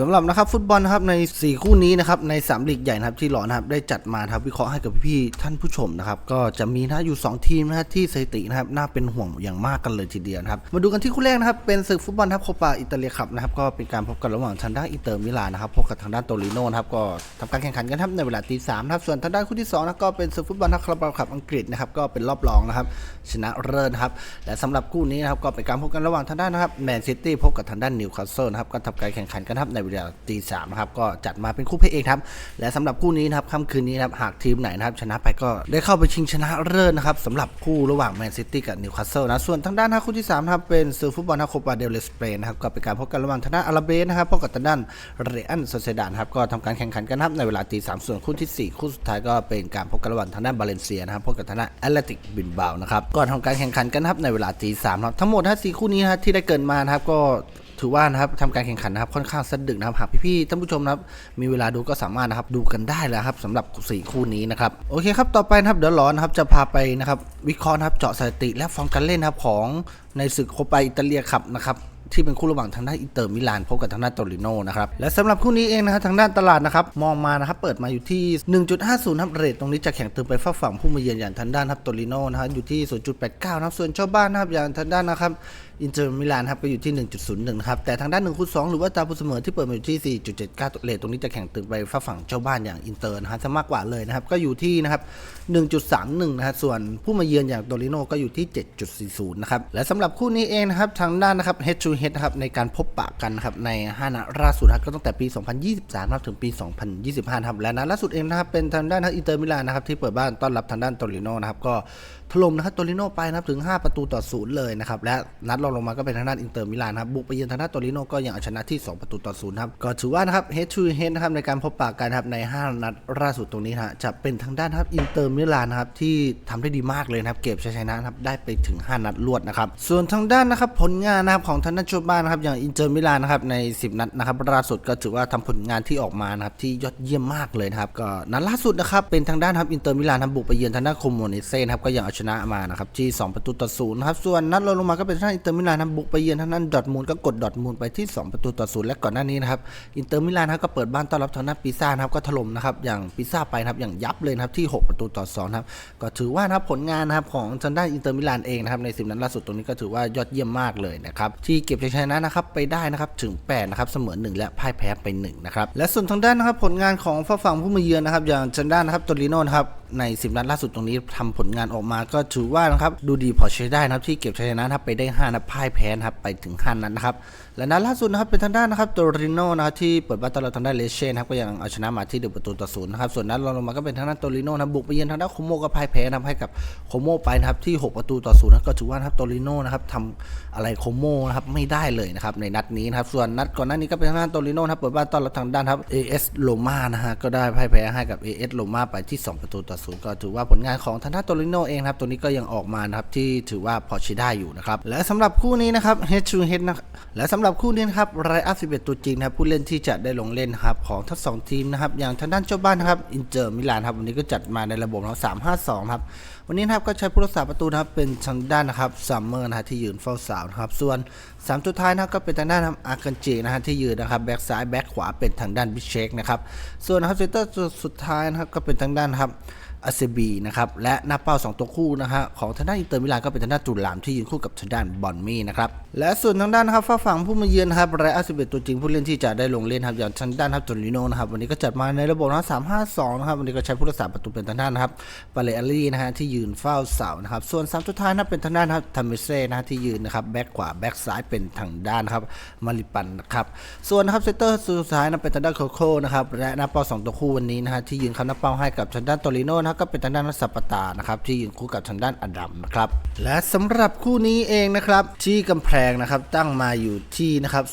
สำหรับนะครับฟุตบอลนะครับใน 4 คู่นี้นะครับใน3ลีกใหญ่นะครับที่หลอนะครับได้จัดมาครับวิเคราะห์ให้กับพี่ๆท่านผู้ชมนะครับก็จะมีนะอยู่ 2 ทีมนะที่สถิตินะครับน่าเป็นห่วงอย่างมากกันเลยทีเดียวนะครับมาดูกันที่คู่แรกนะครับเป็นศึกฟุตบอลทับโคปาอิตาเลียคัพนะครับก็เป็นการพบกันระหว่างทางด้านอินเตอร์มิลานนะครับพบกับทางด้านโตริโนนะครับก็ทำการแข่งขันกันครับในเวลาตีสามนะครับส่วนทางด้านคู่ที่2นะก็เป็นศึกฟุตบอลทับคาราบาวคัพอังกฤษนะครับก็เป็นรอบรองนะครับชนะเลิศครับและสำหรับคู่นี้นะครับก็เป็นการพบกันระหว่างทางด้านนะครับแมนซิตี้พบกับทางด้านนิวคาสเซิลนะครับก็ทำการแข่งขันกันครับในเวลาตีสามนะครับก็จัดมาเป็นคู่พระเอกครับและสำหรับคู่นี้นะครับค่ำคืนนี้นะครับหากทีมไหนนะครับชนะไปก็ได้เข้าไปชิงชนะเลิศนะครับสำหรับคู่ระหว่างแมนซิตี้กับนิวคาสเซิลนะส่วนทางด้านคู่ที่3นะครับเป็นซูฟุตบอลนะโคปาเดลเลสเปนนะครับก็เป็นการพบกันระหว่างทางด้านอาราเบสนะครับพบกับทางด้านเรอันโซเซดานครับก็ทำการแข่งขันกันครับในเวลาตีสามส่วนคู่ที่สี่คู่สุดท้ายก็เป็นการพบกันระหว่างทางด้านบาเลนเซียนะครับพบกับทางด้านแอตเลติกบินบาวนะครับก็ทำการแข่งขันกันครับในเวลาตีสามครับทั้งหมดทั้งสี่คู่นี้นะที่ได้เกิดมานะครับก็ ถือว่านะครับทำการแข่งขันนะครับค่อนข้างสะดึกนะครับหากพี่ๆท่านผู้ชมนะครับมีเวลาดูก็สามารถนะครับดูกันได้แล้วครับสำหรับ4คู่นี้นะครับโอเคครับต่อไปนะครับเดี๋ยวรอนะครับจะพาไปนะครับวิเคราะห์นะครับเจาะสถิติและฟอร์มการเล่นนะครับของในศึกโคปาอิตาเลียคับนะครับ ที่เป็นคู่ระหว่างทางด้านอินเตอร์มิลานพบกับทางด้านโตริโนนะครับและสำหรับคู่นี้เองนะครับทางด้านตลาดนะครับมองมานะครับเปิดมาอยู่ที่ 1.50ครับเรทตรงนี้จะแข่งตึงไปฝั่งฝั่งผู้มาเยือนอย่างทางด้านครับโตริโนนะครับอยู่ที่ 0.89นะครับส่วนเจ้าบ้านนะครับอย่างทางด้านนะครับอินเตอร์มิลานครับก็อยู่ที่ 1.01นะครับแต่ทางด้าน1คูณ2หรือว่าตาผู้เสมอที่เปิดมาอยู่ที่ 4.79เลทตรงนี้จะแข่งตึงไปฝั่งฝั่งเจ้าบ้านอย่างอินเตอร์นะฮะจะมากกว่าเลยนะครับก็อยู่ที่นะครับ 1.31นะฮะส่วนผู้มาเยือนอย่างโตริโนก็อยู่ที่ 7.40นะครับและสำหรับคู่นี้เองนะครับทางด้านนะครับ head to head นะครับในการพบปะกันครับใน5นัดล่าสุดครับก็ตั้งแต่ปี 2023นะครับถึงปี 2025ครับและนัดล่าสุดเองนะครับเป็นทางด้านอินเตอร์มิลานนะครับที่เปิดบ้านต้อนรับทางด้านโตริโนนะครับก็ถล่มนะครับโตริโนไปนะครับถึง 5 ประตูต่อศูนย์เลยนะครับและนัดรองลงมาก็เป็นทางด้านอินเตอร์มิลานนะครับบุกไปเยือนทางด้านโตริโนก็ยังเอาชนะที่ 2 ประตูต่อศูนย์ครับก็ถือว่านะครับ head to head นะครับในการพบปะกันครับใน5นัดล่าสุดตรงนี้ฮะจะเป็นทางด้านครับอินเตอร์มิลานนะครับที่ทำได้ดีมากเลยนะครับเก็บชัยชนะครับได้ไปถึง 5 นัดรวดนะครับส่วนทางด้านนะครับผลงานนะครับของทางด้านโจบ้านนะครับ อย่างอินเตอร์มิลานนะครับใน 10 นัดนะครับล่าสุดก็ถือว่าทำผลงานที่ออกมานะครับที่ยอดเยี่ยมมากเลยนะครับก็นัดล่าสุดนะครับเป็นทางด้านครับอินเตอร์มิลานทำบุกไปเยือนทางด้านโคโมเนเซ่นะครับก็ยังเอาชนะมานะครับที่ 2 ประตูต่อศูนย์ครับส่วนนัดรองลงมาก็เป็นทางด้านอินเตอร์มิลานทำบุกไปเยือนทางด้านดอทมูลก็กดดอทมูลไปที่ 2 ประตูต่อศูนย์และก่อนหน้านี้นะครับอินเตอร์มิลานครับก็เปิดบ้านต้อนรับทางด้านปิซ่านะครับก็ถล่มนะครับอย่างปิซ่าไปนะครับอย่างยับเลยนะครับที่ 6 ประตูต่อ2ครับก็ถือว่านะครับผลงานนะครับของทางด้านอินเตอร์มิลานเองนะครับในสิบนัดล่าสุดตรงนี้ก็ถือว่ายอดเยี่ยมมากเลยนะครับที่เก็บชัยชนะนะครับไปได้นะครับถึง8นะครับเสมอ1และพ่ายแพ้ไป1นะครับและส่วนทางด้านนะครับผลงานของฝั่งผู้มาเยือนนะครับอย่างจันด้านนะครับโตริโนนะครับใน 10 นัดล่าสุดตรงนี้ทำผลงานออกมาก็ถือว่านะครับดูดีพอใช้ได้นะครับที่เก็บชัยชนะครับไปได้ 5 นัดพ่ายแพ้นะครับไปถึง 5 นัดนะครับและนัดล่าสุดนะครับเป็นทางด้านนะครับโตริโนนะครับที่เปิดบ้านต้อนรับทางด้านเลเช่นะครับก็ยังเอาชนะมาที่เดือประตูต่อศูนย์นะครับส่วนนัดรองลงมาก็เป็นทางด้านโตริโนนะบบุกไปเยือนทางด้านโคโมก็พ่ายแพ้นะครับให้กับโคโมไปนะครับที่ 6 ประตูต่อศูนย์นะก็ถือว่านะครับโตริโนนะครับทำอะไรโคโมนะครับไม่ได้เลยนะครับในนัดนี้นะครับส่วนนัดก่อนหน้านี้ก็เป็นทางด้านโตริโนนะครับเปิดบ้านต้อนรับทางด้านครับ AS โลมานะฮะก็ได้พ่ายแพ้ให้กับ AS โลมาไปที่ 2 ประตูต่อศูนย์ก็ถือว่าผลงานของทางด้านโตริโนเองครับตัวนี้ก็ยังออกมานะครับที่ถือว่าพอใช้ได้อยู่นะครับและสำหรับคู่นี้นะครับเฮดชูเฮดนะและสำหรับคู่นี้นะครับไรอัพ11ตัวจริงนะครับผู้เล่นที่จะได้ลงเล่นครับของทั้งสองทีมนะครับอย่างทางด้านเจ้าบ้านนะครับอินเตอร์มิลานครับวันนี้ก็จัดมาในระบบเรามห้าสองครับ วันนี้นะครับก็ใช้ผู้รักษาประตูนะครับเป็นทางด้านนะครับซัมเมอร์นะฮะที่ยืนเฝ้าเสานะครับ ส่วนสามตัวท้ายนะครับก็เป็นทางด้านอาร์กันจินะฮะที่ยืนนะครับแบ็กซ้ายแบ็กขวาเป็นทางด้านบิเชกนะครับส่วนนะครับเซนเตอร์สุดท้ายนะครับก็เป็นทางด้านครับ อาเซบีนะครับและหน้าเป้า 2 ตัวคู่นะฮะของทางด้านอินเตอร์มิลานก็เป็นทางด้านตุลามที่ยืนคู่กับทางด้านบอนมี่นะครับและส่วนทางด้านนะครับฝ้าฝั่งผู้มาเยือนครับไรอัสิบเอ็ดตัวจริงผู้เล่นที่จะได้ลงเล่นครับอย่างทางด้านครับโตริโนนะครับวันนี้ก็จัดมาในระบบนะสามห้าสองนะครับวันนี้ก็ใช้ผู้รักษาประตูเป็นทางด้านนะครับปาเลอารีนะฮะที่ยืนเฝ้าเสานะครับส่วนสามตัวท้ายนะเป็นทางด้านครับทามิเซ่นะฮะที่ยืนนะครับแบ็กขวาแบ็กซ้ายเป็นทางด้านครับมาริปันนะครับส่วนนะครับเซนเตอร์สุดท้ายนะเป็นทางด้านโคโค่นะครับและหน้าเป้าสองตัวคู่วันนี้นะฮะที่ยืนคำหน้าเป้าให้กับทางด้านโตริโนนะครับก็เป็นทางด้านสัปตานะครับที่ยืนคู่กับทางด้านอดัมนะครับและสำหรับคู่นี้เองนะครับที่กำแพงนะครับตั้งมาอยู่ที่นะครับ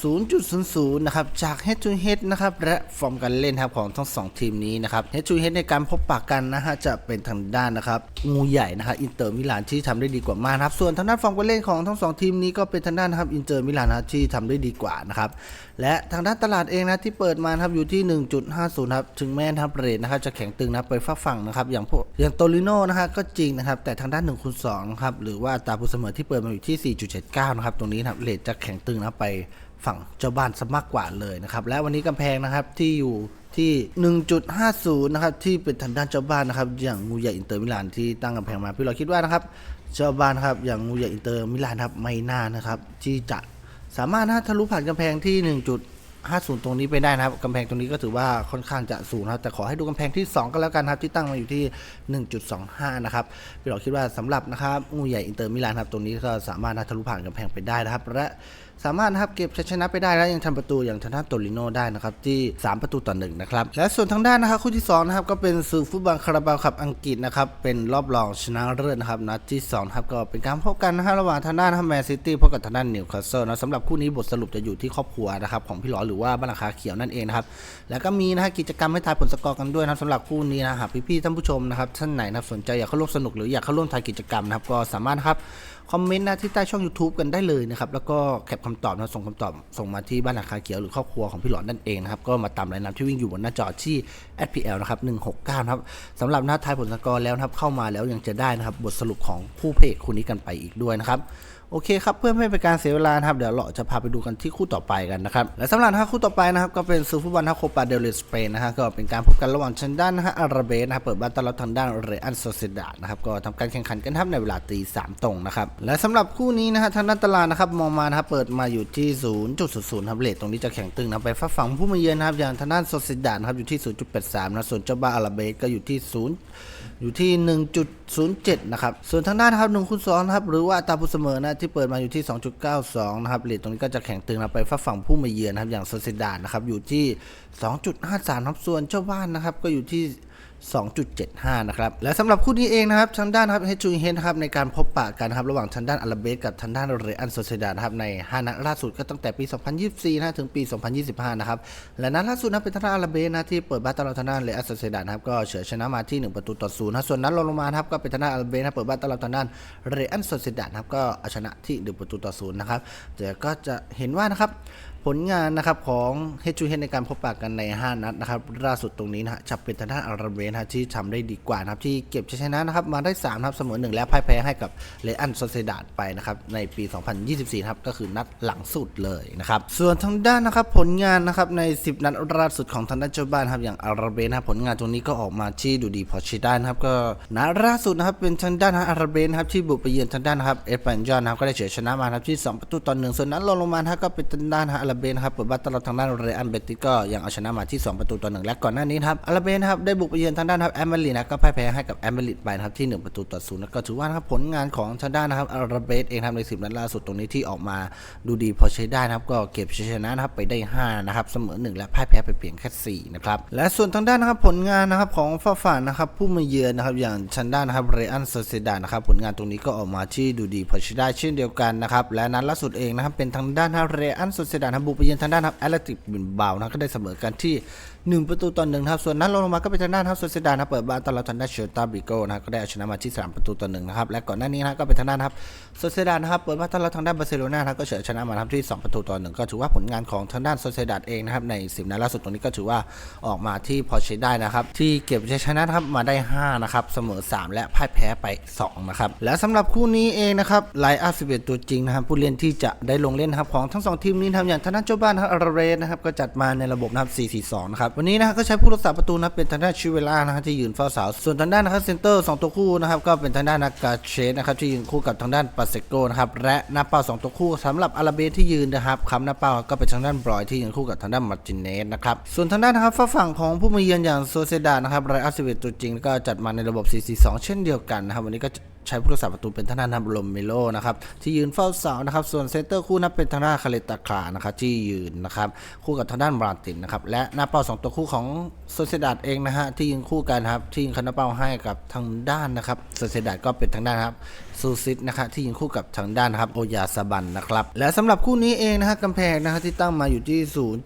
0.00 นะครับจาก head to head นะครับและฟอร์มการเล่นครับของทั้งสองทีมนี้นะครับ head to head ในการพบปะกันนะฮะจะเป็นทางด้านนะครับงูใหญ่นะครับอินเตอร์มิลานที่ทำได้ดีกว่ามากครับส่วนทางด้านฟอร์มการเล่นของทั้งสองทีมนี้ก็เป็นทางด้านนะครับอินเตอร์มิลานนะที่ทำได้ดีกว่านะครับและทางด้านตลาดเองนะที่เปิดมาครับอยู่ที่ 1.50 ครับถึงแม้นะครับเรทนะครับจะแข็งตึงนะไปฝั่งนะครับอย่างพวกอย่างโตลิโนนะฮะก็จริงนะครับ แต่ทางด้าน1คูณ2นะครับหรือว่าตราผู้เสมอที่เปิดมาอยู่ที่ 4.79 นะครับ ตรงนี้นะครับเรทจะแข็งตึงนะไปฝั่งเจ้าบ้านซะมากกว่าเลยนะครับ และวันนี้กำแพงนะครับที่อยู่ที่ 1.50 นะครับ ที่เป็นทางด้านเจ้าบ้านนะครับ อย่างงูใหญ่อินเตอร์มิลานที่ตั้งกำแพงมาพี่เราคิดว่านะครับเจ้าบ้านครับอย่างงูใหญ่อินเตอร์มิลานครับไม่น่านะครับที่จะสามารถนะทะลุผ่านกำแพงที่ 50 ตรงนี้ไปได้นะครับกำแพงตรงนี้ก็ถือว่าค่อนข้างจะสูงนะครับแต่ขอให้ดูกำแพงที่ 2 ก็แล้วกันครับที่ตั้งมาอยู่ที่ 1.25 นะครับพี่หลอกคิดว่าสำหรับนะครับงูใหญ่อินเตอร์มิลานครับตรงนี้ก็สามารถทะลุผ่านกำแพงไปได้นะครับและสามารถนะครับเก็บชัยชนะไปได้และยังทำประตูอย่างทางด้านโตริโนได้นะครับที่ 3 ประตูต่อหนึ่งนะครับและส่วนทางด้านนะครับคู่ที่2นะครับก็เป็นศึกฟุตบอลคาราบาวคัพอังกฤษนะครับเป็นรอบรองชนะเลิศนะครับนัดที่2ครับก็เป็นการพบกันนะครับระหว่างทางด้านแมนซิตี้พบกับทางด้านนิวคาสเซิลนะสำหรับคู่นี้บทสรุปจะอยู่ที่ครอบครัวนะครับของพี่หลอหรือว่าบ้านราคาเขียวนั่นเองนะครับแล้วก็มีนะฮะกิจกรรมให้ทายผลสกอร์กันด้วยนะสำหรับคู่นี้นะหากพี่ๆท่านผู้ชมนะครับท่านไหนนะสนใจอยากเข้าร่วมสนุกหรืออยากเข้าร่วมทายกิจกรรมนะครับก็สามารถครับคอมเมนต์นะที่ใต้ช่อง YouTube กันได้เลยนะครับ แล้วก็แคปคำตอบนะส่งคำตอบส่งมาที่บ้านหลังคาเขียวหรือครอบครัวของพี่หลอนนั่นเองนะครับ ก็มาตามรายนามที่วิ่งอยู่บนหน้าจอที่ SPL นะครับ169นะครับสำหรับหน้าทายผลสกอร์แล้วนะครับเข้ามาแล้วยังจะได้นะครับบทสรุปของผู้เพจคู่นี้กันไปอีกด้วยนะครับ โอเคครับเพื่อไม่ให้เป็นการเสียเวลาครับเดี๋ยวเราจะพาไปดูกันที่คู่ต่อไปกันนะครับและสำหรับคู่ต่อไปนะครับก็เป็นซูฟุตบอลทัโคปาเดลิสเปนนะฮะก็เป็นการพบกันระหว่างทางด้านนะฮะอาราเบสนะครับเปิดบ้านต้อนรับทางด้านเรอันโซเซดานะครับก็ทำการแข่งขันกันครับในเวลาตีสามตรงนะครับและสำหรับคู่นี้นะฮะทางด้านตลาดนะครับมองมานะครับเปิดมาอยู่ที่ 0.00ครับเลทตรงนี้จะแข่งตึงนะไปฝักฝั่งผู้มาเยือนนะครับอย่างทางด้านโซเซดานะครับอยู่ที่ 0.83นะส่วนเจ้าบ้าอาราเบสก็อยู่ที่0อยู่ที่ 1.07นะครับส่วนทางด้านครับหนึ่งคูณสองครับหรือว่าตาผู้เสมอนะที่เปิดมาอยู่ที่ 2.92 นะครับเรทตรงนี้ก็จะแข่งตึงนะไปฝั่งฝั่งผู้มาเยือนนะครับ อย่างโซเซดานนะครับ อยู่ที่ 2.53ครับ ส่วนเจ้าบ้านนะครับ ก็อยู่ที่ 2.75 นะครับ และสำหรับคู่นี้เองนะครับทางด้านครับเฮจูเฮนนครับในการพบปะกันครับระหว่างทางด้านอาราเบสกับทางด้านเรอันโซเซดานะครับใน5นัดล่าสุดก็ตั้งแต่ปี 2024นะถึงปี 2025 นะครับ และนัดล่าสุดนะเป็นทางด้านอาราเบสนะที่เปิดบ้านต้อนรับทางด้านเรอันโซเซดานะครับก็เฉือนชนะมาที่ 1 ประตูต่อศูนย์นะส่วนนัดลงมาครับก็เป็นทางด้านอาราเบสนะเปิดบ้านต้อนรับทางด้านเรอันโซเซดานะครับก็เอาชนะที่ 1 ประตูต่อศูนย์นะครับแต่ก็จะเห็นว่านะครับ ผลงานนะครับของเฮจูเฮนในการพบปะกันใน 5 นัดนะครับล่าสุดตรงนี้นะฮะจะเป็นทางด้านอาราเบนฮะที่ทำได้ดีกว่านะครับที่เก็บชัยชนะนะครับมาได้3ครับเสมอ1และพ่ายแพ้ให้กับเลอันโซเซดาดไปนะครับในปี 2024ครับก็คือนัดหลังสุดเลยนะครับส่วนทางด้านนะครับผลงานนะครับใน 10 นัดล่าสุดของทางด้านเจ้าบ้านครับอย่างอาราเบนนะผลงานตรงนี้ก็ออกมาที่ดูดีพอใช้ได้นะครับก็นัดล่าสุดนะครับเป็นทางด้านอาราเบนครับที่บุกไปเยือนทางด้านนะครับเอสปันยอนนะครับก็ได้เฉือนชนะมาครับที่ 2 ประตูต่อหนึ่งส่วนนัดรองลงมานะก็เป็นทางด้านอาราาเบนะครับเปิดบ้านต้อนรับทางด้านเรอันเบติสก็ยังเอาชนะมาที่ 2 ประตูต่อหนึ่งและก่อนหน้านี้นะครับอาราเบนะครับได้บุกไปเยือนทางด้านครับแอมเบรินะก็พ่ายแพ้ให้กับแอมเบริไปนะครับที่ 1 ประตูต่อศูนย์แล้วก็ถือว่านะครับผลงานของทางด้านนะครับอาราเบนเองทำในสิบนัดล่าสุดตรงนี้ที่ออกมาดูดีพอใช้ได้นะครับก็เก็บชัยชนะนะครับไปได้ 5 นะครับเสมอ 1 และพ่ายแพ้ไปเพียงแค่4นะครับและส่วนทางด้านนะครับผลงานนะครับของฟ้าฝ่านนะครับผู้มาเยือนนะครับอย่างทางด้านนะครับเรอันโซเซดานะครับผลงานตรงนี้ก็ออกมาที่ดูดีพอใช้ได้เช่นเดียวกันนะครับและนัดล่าสุดเองนะครับเป็นทางด้านนะเรอันโซเซดานครับบุกไปเยือนทางด้านครับแอตเลติกบินบาวนะก็ได้เสมอกันที่ 1 ประตูต่อหนึ่งครับส่วนนัดรองลงมาก็เป็นทางด้านครับโซเซดานะเปิดบ้านต้อนรับทางด้านเชลตาบิโกนะครับก็ได้เอาชนะมาที่ 3 ประตูต่อหนึ่งนะครับและก่อนหน้านี้นะก็เป็นทางด้านครับโซเซดานะครับเปิดบ้านต้อนรับทางด้านบาร์เซโลนานะครับก็เฉือนชนะมานะครับที่ 2 ประตูต่อหนึ่งก็ถือว่าผลงานของทางด้านโซเซดาเองนะครับใน10นัดล่าสุดตรงนี้ก็ถือว่าออกมาที่พอใช้ได้นะครับที่เก็บชัยชนะครับมาได้ 5 นะครับ เสมอ 3 และพ่ายแพ้ไป 2 นะครับ และสำหรับคู่นี้เองนะครับไลน์อัพ11ตัวจริงนะครับผู้เล่นที่จะได้ลงเล่นนะครับของทั้งสองทีมนี้นะครับอย่างทางด้านเจ้าบ้านนะครับอาราเรสนะครับก็จัดมาในระบบนะครับ 4-4-2 นะครับวันนี้นะครับก็ใช้ผู้รักษาประตูนะครับเป็นทางด้านชิเวล่านะครับที่ยืนเฝ้าเสาส่วนทางด้านนะครับเซนเตอร์ 2 ตัวคู่นะครับก็เป็นทางด้านนากาเชสนะครับที่ยืนคู่กับทางด้านปาเซโกนะครับและหน้าเป้า 2 ตัวคู่สำหรับอาราเบสที่ยืนนะครับคำหน้าเป้าก็เป็นทางด้านบรอยที่ยืนคู่กับทางด้านมาร์ตินเนสนะครับส่วนทางด้านนะครับฝั่งของผู้มาเยือนอย่างโซเซดานะครับไรอัสเวตตัวจริงก็จัดมาในระบบ 4-4-2 เช่นเดียวกันนะครับวันนี้ก็ ใช้ผู้รักษาประตูเป็นทางด้านทับลมเมโลนะครับที่ยืนเฝ้าเสานะครับส่วนเซนเตอร์คู่นับเป็นทางด้านคาเลตาคลานะครับที่ยืนนะครับคู่กับทางด้านบราตินนะครับและหน้าเป้าสองตัวคู่ของโซเซดาดเองนะฮะที่ยืนคู่กันครับที่ยิงคันหน้าเป้าให้กับทางด้านนะครับโซเซดาดก็เป็นทางด้านครับซูซิตนะครับที่ยิงคู่กับทางด้านนะครับโอยาซาบันนะครับและสำหรับคู่นี้เองนะฮะกำแพงนะครับที่ตั้งมาอยู่ที่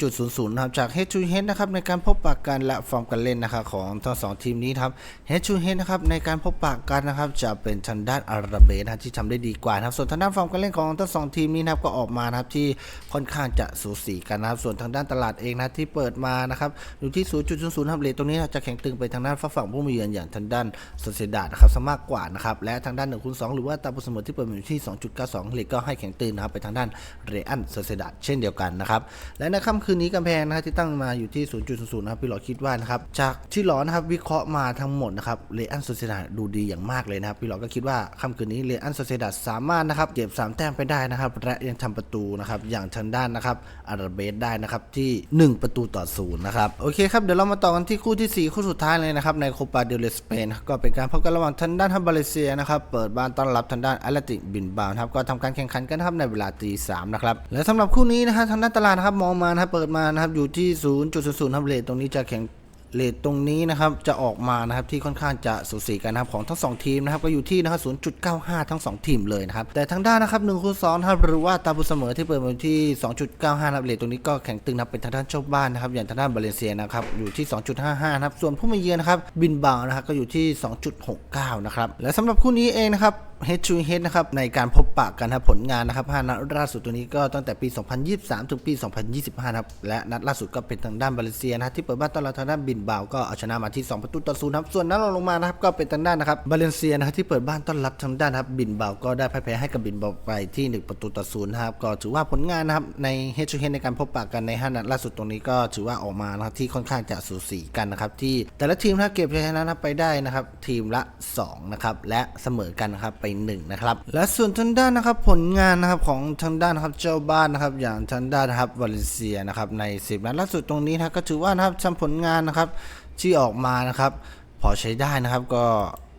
0.00นะครับจาก Head to Head นะครับในการพบปะกันและฟอร์มการเล่นนะครับของทั้งสองทีมนี้ครับ Head to Head นะครับในการพบปะกันนะครับจะเป็นทางด้านอาราเบนะที่ทำได้ดีกว่านะครับส่วนทางด้านฟอร์มการเล่นของทั้งสองทีมนี้นะครับก็ออกมานะครับที่ค่อนข้างจะสูสีกันนะครับส่วนทางด้านตลาดเองนะที่เปิดมานะครับอยู่ที่ 0.00ครับเลทตรงนี้จะแข่งตึงไปทางด้านฝั่งผู้มีเยือนอย่างทางด้านโซเซดาดนะครับซะมากกว่านะครับและทางด้าน1คูณ2หรือว่าตามผลเสมอที่เปิดมาอยู่ที่ 2.92เลทก็ให้แข็งตื่นนะครับไปทางด้านเรอันโซเซดาเช่นเดียวกันนะครับและในค่ำคืนนี้กำแพงนะครับที่ตั้งมาอยู่ที่ 0.00นะครับพี่หลอคิดว่านะครับจากที่หลอนะครับวิเคราะห์มาทั้งหมดนะครับเรอันโซเซดาดูดีอย่างมากเลยนะครับพี่หลอก็คิดว่าค่ำคืนนี้เรอันโซเซดาสามารถนะครับเก็บสามแต้มไปได้นะครับและยังทำประตูนะครับอย่างทางด้านนะครับอาราเบสได้นะครับที่ 1 ประตูต่อศูนย์นะครับโอเคครับเดี๋ยวเรามาต่อกันที่คู่ที่ 4 คู่สุดท้ายเลยนะครับในโคปาเดลสเปนก็เป็นการพบกันระหว่างทางด้านฮับบาเลเซียนะครับเปิดบ้านต้อนรับทางด้านแอตเลติกบินบาวครับก็ทำการแข่งขันกันครับในเวลาตีสามนะครับและสำหรับคู่นี้นะฮะทางด้านตลาดครับมองมานะครับเปิดมานะครับอยู่ที่0.00ครับเลทตรงนี้จะแข่งเลทตรงนี้นะครับจะออกมานะครับที่ค่อนข้างจะสูสีกันนะครับของทั้งสองทีมนะครับก็อยู่ที่นะครับ0.95 ทั้ง 2 ทีมเลยนะครับแต่ทางด้านนะครับ1คูณ2นครับหรือว่าตาบุเสมอที่เปิดมาอยู่ที่ 2.95นะครับเลทตรงนี้ก็แข่งตึงนะครับเป็นทางด้านเจ้าบ้านนะครับอย่างทางด้านบาเลเซียนะครับอยู่ที่ 2.55นะครับส่วนผู้มาเยือนนะครับบินบาวนะครับก็อยู่ที่ 2.69นะครับและสำหรับคู่นี้เองนะครับ Head to Head นะครับในการพบปะกันนะครับผลงานนะครับ5นัดล่าสุดตัวนี้ก็ตั้งแต่ปี 2023 ถึงปี 2025นะครับและนัดล่าสุดก็เป็นทางด้านบาเลเซียนะที่เปิดบ้านต้อนรับทางด้านบินบาวก็เอาชนะมาที่ 2 ประตูต่อศูนย์ครับส่วนนัดรองลงมานะครับก็เป็นทางด้านนะครับบาเลเซียนะครับที่เปิดบ้านต้อนรับทางด้านนะครับบินบาวก็ได้พ่ายแพ้ให้กับบินบาวไปที่ 1 ประตูต่อศูนย์นะครับก็ถือว่าผลงานนะครับใน Head to Head ในการพบปะกันใน 5 นัดล่าสุดตรงนี้ก็ถือว่าออกมานะครับที่ค่อนข้างจะสูสีกันนะครับที่แต่ละทีมถ้าเก็บชัยชนะไปได้นะครับทีมละ2นะครับและเสมอกันนะครับไป1นะครับและส่วนทางด้านนะครับผลงานนะครับของทางด้านนะครับเจ้าบ้านนะครับอย่างทางด้านนะครับวาเลนเซียนะครับใน 10นัดล่าสุดตรงนี้นะก็ถือว่านะครับทำผลงานนะครับที่ออกมานะครับพอใช้ได้นะครับก็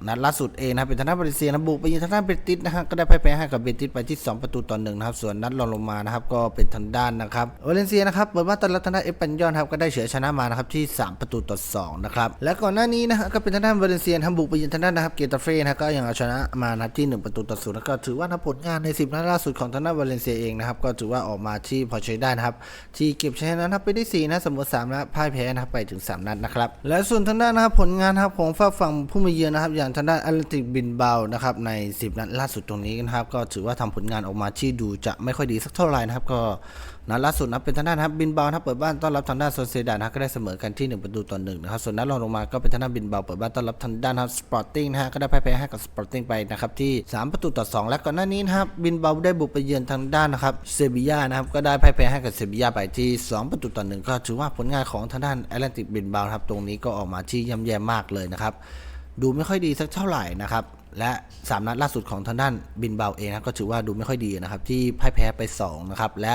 นัดล่าสุดเองนะครับเป็นทางด้านบริเซียนะบุกไปยิงทางด้านเบติสนะฮะก็ได้พ่ายแพ้ให้กับเบติสไปที่ 2 ประตูต่อหนึ่งนะครับส่วนนัดรองลงมานะครับก็เป็นทางด้านนะครับวาเลนเซียนะครับเปิดบ้านต้อนรับทางด้านเอปันยอนครับก็ได้เฉือนชนะมานะครับที่ 3 ประตูต่อ2นะครับและก่อนหน้านี้นะฮะก็เป็นทางด้านวาเลนเซียทำบุกไปยิงทางด้านนะครับเกตาเฟ่นะก็ยังเอาชนะมานัดที่ 1 ประตูต่อศูนย์แล้วก็ถือว่าผลงานใน 10นัดล่าสุดของทางด้านวาเลนเซียเองนะครับก็ถือว่าออกมาที่พอใช้ได้นะครับที่เก็บชัยชนะครับไปได้4นะเสมอ3นะพ่ายแพ้นะครับไปถึง 3 นัดนะครับและส่วนทางด้านนะครับผลงานนะครับของฝั่งฝั่งผู้มาเยือนนะครับอย่างทางด้านแอตเลติกบินเบานะครับใน 10 นัดล่าสุดตรงนี้นะครับก็ถือว่าทำผลงานออกมาที่ดูจะไม่ค่อยดีสักเท่าไหร่นะครับก็นัดล่าสุดนะเป็นทางด้านครับบินเบานะครับเปิดบ้านต้อนรับทางด้านโซเซดานะก็ได้เสมอกันที่1ประตูต่อหนึ่งนะครับส่วนนัดรองลงมาก็เป็นทางด้านบินเบาเปิดบ้านต้อนรับทางด้านครับสปอร์ติ้งนะฮะก็ได้พ่ายแพ้ให้กับสปอร์ติ้งไปนะครับที่ 3 ประตูต่อ 2 และก่อนหน้านี้นะครับบินเบาได้บุกไปเยือนทางด้านนะครับเซบียานะครับก็ได้พ่ายแพ้ให้กับเซบียาไปที่ 2 ประตูต่อหนึ่งก็ถือว่าผลงานของทางด้านแอตแลนติกบินบาครับตรงนี้ก็ออกมาที่ย่ำแย่มากเลยนะครับ ดูไม่ค่อยดีสักเท่าไหร่นะครับ และ 3 นัดล่าสุดของทางด้านบินเบาเองนะก็ถือว่าดูไม่ค่อยดีนะครับ ที่พ่ายแพ้ไป2นะครับและ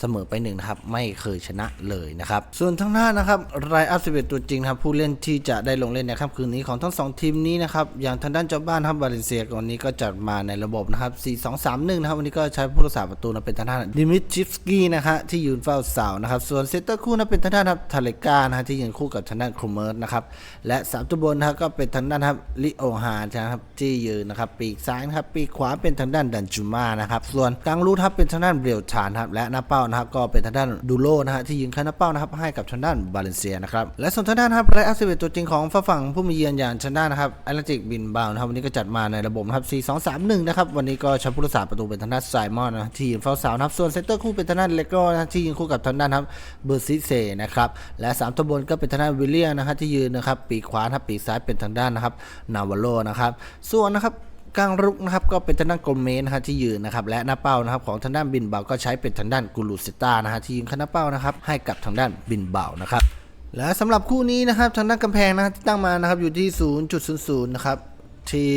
เสมอไป1นะครับไม่เคยชนะเลยนะครับส่วนทางหน้านะครับรายอัพสิบเอ็ดตัวจริงครับผู้เล่นที่จะได้ลงเล่นในค่ำคืนนี้ของทั้ง 2 ทีมนี้นะครับอย่างทางด้านเจ้าบ้านครับบาเลนเซียวันนี้ก็จัดมาในระบบนะครับ4-2-3-1นะครับวันนี้ก็ใช้ผู้รักษาประตูนะเป็นทางด้านดิมิทชิฟสกี้นะฮะที่ยืนเฝ้าเสานะครับส่วนเซนเตอร์คู่นะเป็นทางด้านครับทาเลกานะฮะที่ยืนคู่กับทางด้านครูเมิร์สนะครับและสามตัวบนนะครับก็เป็นทางด้านครับลิโอฮานะครับที่ยืนนะครับปีกซ้ายนะครับปีกขวาเป็นทางด้านดันจูมานะครับส่วนกลางรูทับเป็นทางด้านเบลชานครับและหน้าเป้านะครับก็เป็นทางด้านดูโลนะฮะที่ยิงข้านาเป้านะครับให้กับทางด้านบาเลนเซียนะครับและส่วนทางด้านครับไรอัสิบเอ็ดตัวจริงของฝั่งผู้มาเยือนอย่างทางด้านนะครับแอตเลติกบินบาวนะครับวันนี้ก็จัดมาในระบบนะครับ4-2-3-1นะครับวันนี้ก็ใช้ผู้รักษาประตูเป็นทางด้านไซมอนนะที่ยืนเฝ้าสาวนะครับส่วนเซนเตอร์คู่เป็นทางด้านเลโก้นะที่ยืนคู่กับทางด้านครับเบอร์ซิเซนะครับและสามตัวบนก็เป็นทางด้านวิลเลียนนะครับที่ยืนนะครับปีกขวานะครับปีกซ้ายเป็นทางด้านนะครับนาวาโลนะครับส่วนนะครับ กลางรุกนะครับก็เป็นทางด้านโกลเมนนะครับที่ยืนนะครับและหน้าเป้านะครับของทางด้านบินเบาก็ใช้เป็นทางด้านกูลูเซต้านะฮะที่ยืนข้างหน้าเป้านะครับให้กับทางด้านบินเบานะครับและสำหรับคู่นี้นะครับทางด้านกำแพงนะที่ตั้งมานะครับอยู่ที่ 0.00นะครับ ที่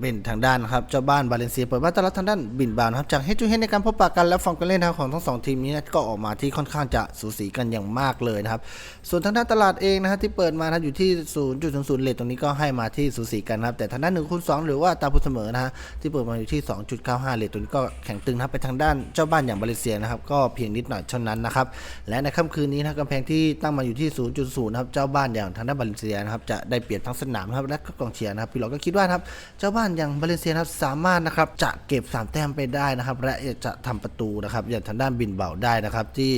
เป็นทางด้านครับเจ้าบ้านบาเลนเซียเปิดบ้านต้อนรับทางด้านบินบาวนะครับจากเฮจูเฮในการพบปะกันและฟอร์มการเล่นของทั้งสองทีมนี้นะก็ออกมาที่ค่อนข้างจะสูสีกันอย่างมากเลยนะครับ ส่วนทางด้านตลาดเองนะครับที่เปิดมานะอยู่ที่ 0.00เลทตรงนี้ก็ให้มาที่สูสีกันครับแต่ทางด้าน1คูณ2หรือว่าตามพูดเสมอนะฮะที่เปิดมาอยู่ที่ 2.95เลทตรงนี้ก็แข็งตึงนะครับไปทางด้านเจ้าบ้านอย่างบาเลนเซียนะครับก็เพียงนิดหน่อยเท่านั้นนะครับและในค่ำคืนนี้นะกำแพงที่ตั้งมาอยู่ที่ 0.0นะครับเจ้าบ้านอย่างทางด้านบาเลนเซียนะครับจะได้เปรียบทั้งสนามนะครับและก็กองเชียร์นะครับพี่เราก็คิดว่าครับ เจ้าบ้านอย่างบาเลนเซียครับสามารถนะครับจะเก็บ 3 แต้มไปได้นะครับ และจะทำประตูนะครับอย่างทางด้านบินเบาได้นะครับที่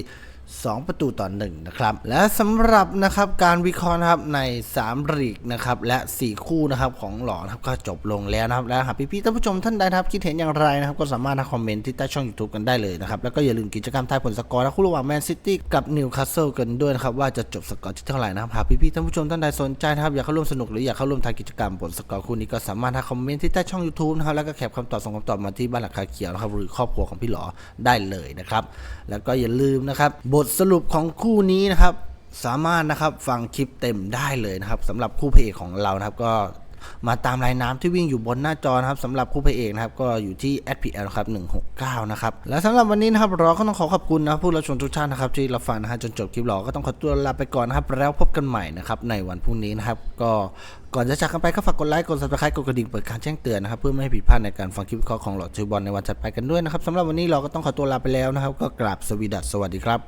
2 ประตูต่อ1นะครับและสำหรับนะครับการวิเคราะห์นะครับใน3ลีกนะครับและ 4 คู่นะครับของหลอนะครับก็จบลงแล้วนะครับและหากพี่ๆท่านผู้ชมท่านใดนะครับคิดเห็นอย่างไรนะครับก็สามารถนะคอมเมนต์ที่ใต้ช่อง YouTube กันได้เลยนะครับแล้วก็อย่าลืมกิจกรรมทายผลสกอร์และคู่ระหว่างแมนซิตี้กับนิวคาสเซิลกันด้วยนะครับว่าจะจบสกอร์ที่เท่าไหร่นะครับหากพี่ๆท่านผู้ชมท่านใดสนใจนะครับอยากเข้าร่วมสนุกหรืออยากเข้าร่วมทายกิจกรรมผลสกอร์คู่นี้ก็สามารถนะคอมเมนต์ที่ใต้ช่อง YouTube นะครับแล้วก็แคปคำตอบส่งคำตอบมาที่บ้านหลักคาเขียวนะครับหรือครอบครัวของพี่หลอได้เลยนะครับแล้วก็อย่าลืมนะครับบทสรุปของคู่นี้นะครับ สามารถนะครับฟังคลิปเต็มได้เลยนะครับสำหรับคู่พระเอกของเรานะครับก็มาตามรายน้ำที่วิ่งอยู่บนหน้าจอนะครับสำหรับคู่พระเอกนะครับก็อยู่ที่ SPL ครับ169 นะครับ และสำหรับวันนี้นะครับเราก็ต้องขอขอบคุณนะผู้รับชมทุกท่านนะครับที่รับฟังนะฮะจนจบคลิปเราก็ต้องขอตัวลาไปก่อนนะครับแล้วพบกันใหม่นะครับในวันพรุ่งนี้นะครับก็ก่อนจะจากกันไปก็ฝากกดไลค์กด subscribe กดกระดิ่งเปิดการแจ้งเตือนนะครับเพื่อไม่ให้ผิดพลาดในการฟังคลิปวิเคราะห์ของหลอดจูบอลในวันถัดไปกันด้วยนะครับสำหรับวันนี้เราก็ต้องขอตัวลาไปแล้วนะครับ ก็กราบสวีดัสสวัสดีครับ